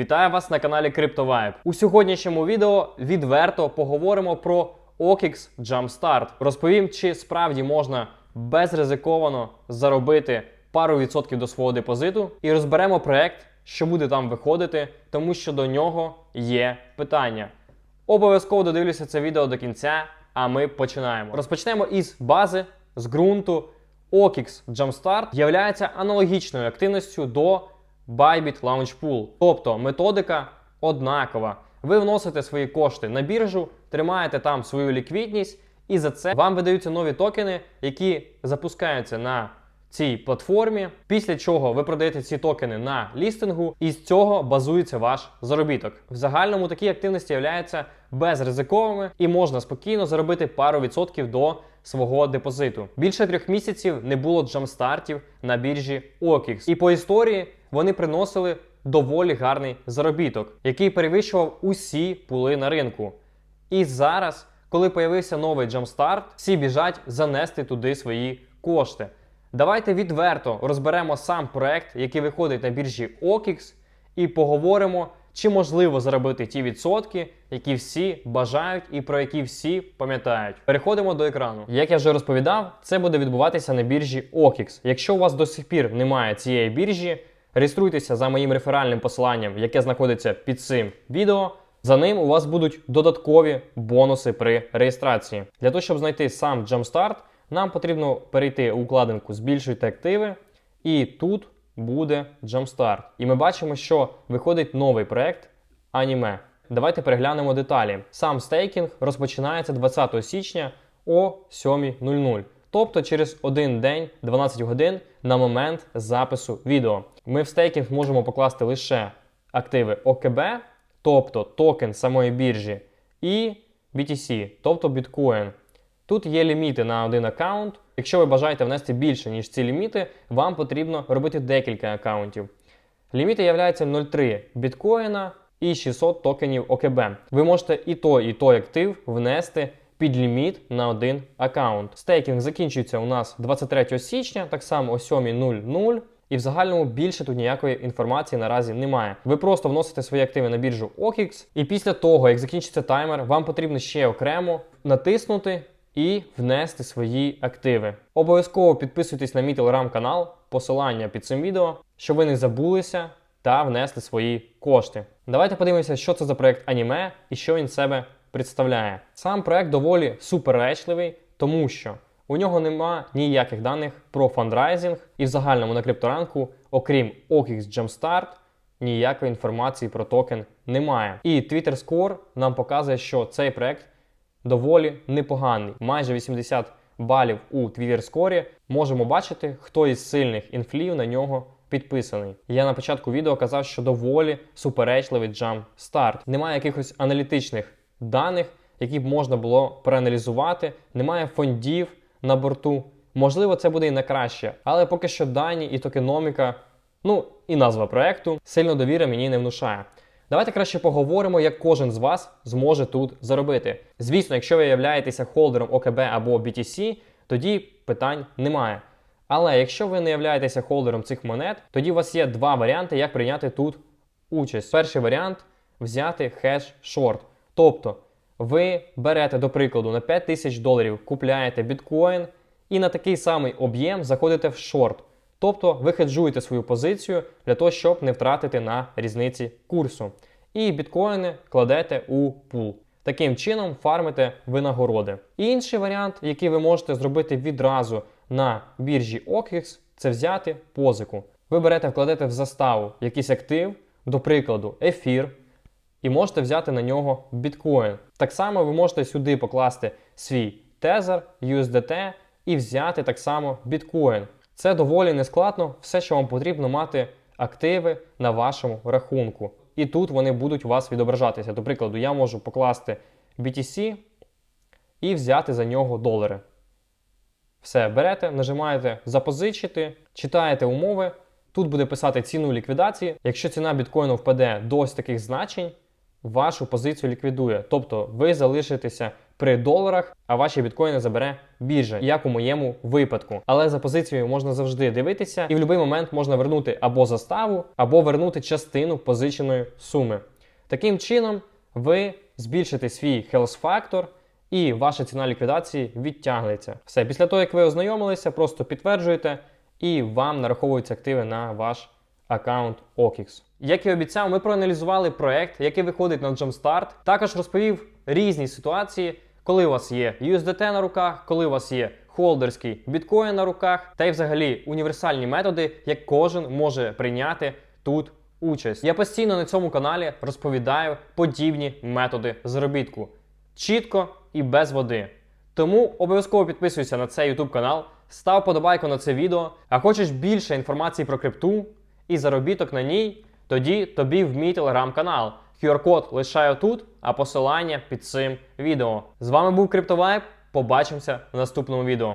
Вітаю вас на каналі CryptoVibe. У сьогоднішньому відео відверто поговоримо про OKX Jumpstart. Розповім, чи справді можна безризиковано заробити пару відсотків до свого депозиту, і розберемо проект, що буде там виходити, тому що до нього є питання. Обов'язково додивлюся це відео до кінця, а ми починаємо. Розпочнемо із бази, з ґрунту. OKX Jumpstart є аналогічною активністю до Bybit Launch. Тобто методика однакова. Ви вносите свої кошти на біржу, тримаєте там свою ліквідність, і за це вам видаються нові токени, які запускаються на цій платформі. Після чого ви продаєте ці токени на лістингу, і з цього базується ваш заробіток. В загальному такі активності являються безризиковими і можна спокійно заробити пару відсотків до свого депозиту. Більше трьох місяців не було джамстартів на біржі OKX. І по історії вони приносили доволі гарний заробіток, який перевищував усі пули на ринку. І зараз, коли появився новий джамстарт, всі біжать занести туди свої кошти. Давайте відверто розберемо сам проект, який виходить на біржі OKX, і поговоримо, чи можливо заробити ті відсотки, які всі бажають і про які всі пам'ятають. Переходимо до екрану. Як я вже розповідав, це буде відбуватися на біржі OKX. Якщо у вас до сих пір немає цієї біржі, реєструйтеся за моїм реферальним посиланням, яке знаходиться під цим відео. За ним у вас будуть додаткові бонуси при реєстрації. Для того, щоб знайти сам Jumpstart, нам потрібно перейти у вкладинку Збільшуйте активи, і тут буде Jumpstart. І ми бачимо, що виходить новий проект Аніме. Давайте переглянемо деталі. Сам стейкінг розпочинається 20 січня о 7.00. Тобто через один день, 12 годин на момент запису відео. Ми в стейкінг можемо покласти лише активи ОКБ, тобто токен самої біржі, і BTC, тобто біткоін. Тут є ліміти на один аккаунт. Якщо ви бажаєте внести більше, ніж ці ліміти, вам потрібно робити декілька аккаунтів. Ліміти являються 0,3 біткоїна і 600 токенів ОКБ. Ви можете і той, і той актив внести під ліміт на один аккаунт. Стейкінг закінчується у нас 23 січня, так само о 7.00. І в загальному більше тут ніякої інформації наразі немає. Ви просто вносите свої активи на біржу OKX, і після того, як закінчиться таймер, вам потрібно ще окремо натиснути і внести свої активи. Обов'язково підписуйтесь на мій телеграм-канал, посилання під цим відео, щоб ви не забулися та внесли свої кошти. Давайте подивимося, що це за проект аніме і що він себе представляє. Сам проект доволі суперечливий, тому що у нього нема ніяких даних про фандрайзинг, і в загальному на крипторанку, окрім OKX Jumpstart, ніякої інформації про токен немає. І Twitter Score нам показує, що цей проект доволі непоганий. Майже 80 балів у Twitter Score. Можемо бачити, хто із сильних інфлів на нього підписаний. Я на початку відео казав, що доволі суперечливий Jumpstart. Немає якихось аналітичних даних, які б можна було проаналізувати. Немає фондів на борту. Можливо, це буде і на краще, але поки що дані і токеноміка, ну і назва проекту сильно довіри мені не внушає. Давайте краще поговоримо, як кожен з вас зможе тут заробити. Звісно, якщо ви являєтеся холдером ОКБ або BTC, тоді питань немає. Але якщо ви не являєтеся холдером цих монет, тоді у вас є два варіанти, як прийняти тут участь. Перший варіант взяти хеш шорт. Тобто ви берете, до прикладу, на 5 тисяч доларів купляєте біткоін і на такий самий об'єм заходите в шорт. Тобто ви хеджуєте свою позицію для того, щоб не втратити на різниці курсу. І біткоїни кладете у пул. Таким чином фармите винагороди. Інший варіант, який ви можете зробити відразу на біржі OKX, це взяти позику. Ви берете, вкладете в заставу якийсь актив, до прикладу, ефір, і можете взяти на нього біткоін. Так само ви можете сюди покласти свій тезер, USDT і взяти так само біткоін. Це доволі нескладно, все, що вам потрібно мати активи на вашому рахунку. І тут вони будуть у вас відображатися. До прикладу, я можу покласти BTC і взяти за нього долари. Все, берете, нажимаєте запозичити, читаєте умови. Тут буде писати ціну ліквідації. Якщо ціна біткоїну впаде до ось таких значень, вашу позицію ліквідує. Тобто ви залишитеся при доларах, а ваші біткоїни забере біржа, як у моєму випадку. Але за позицією можна завжди дивитися, і в будь-який момент можна вернути або заставу, або вернути частину позиченої суми. Таким чином, ви збільшите свій health factor і ваша ціна ліквідації відтягнеться. Все, після того, як ви ознайомилися, просто підтверджуєте, і вам нараховуються активи на ваш аккаунт OKX. Як і обіцяв, ми проаналізували проект, який виходить на Jumpstart. Також розповів різні ситуації, коли у вас є USDT на руках, коли у вас є холдерський біткоін на руках, та й взагалі універсальні методи, як кожен може прийняти тут участь. Я постійно на цьому каналі розповідаю подібні методи заробітку чітко і без води. Тому обов'язково підписуйся на цей YouTube канал, став подобайку на це відео. А хочеш більше інформації про крипту і заробіток на ній, тоді тобі в мій телеграм-канал. QR-код лишаю тут, а посилання під цим відео. З вами був Криптовайб. Побачимося в наступному відео.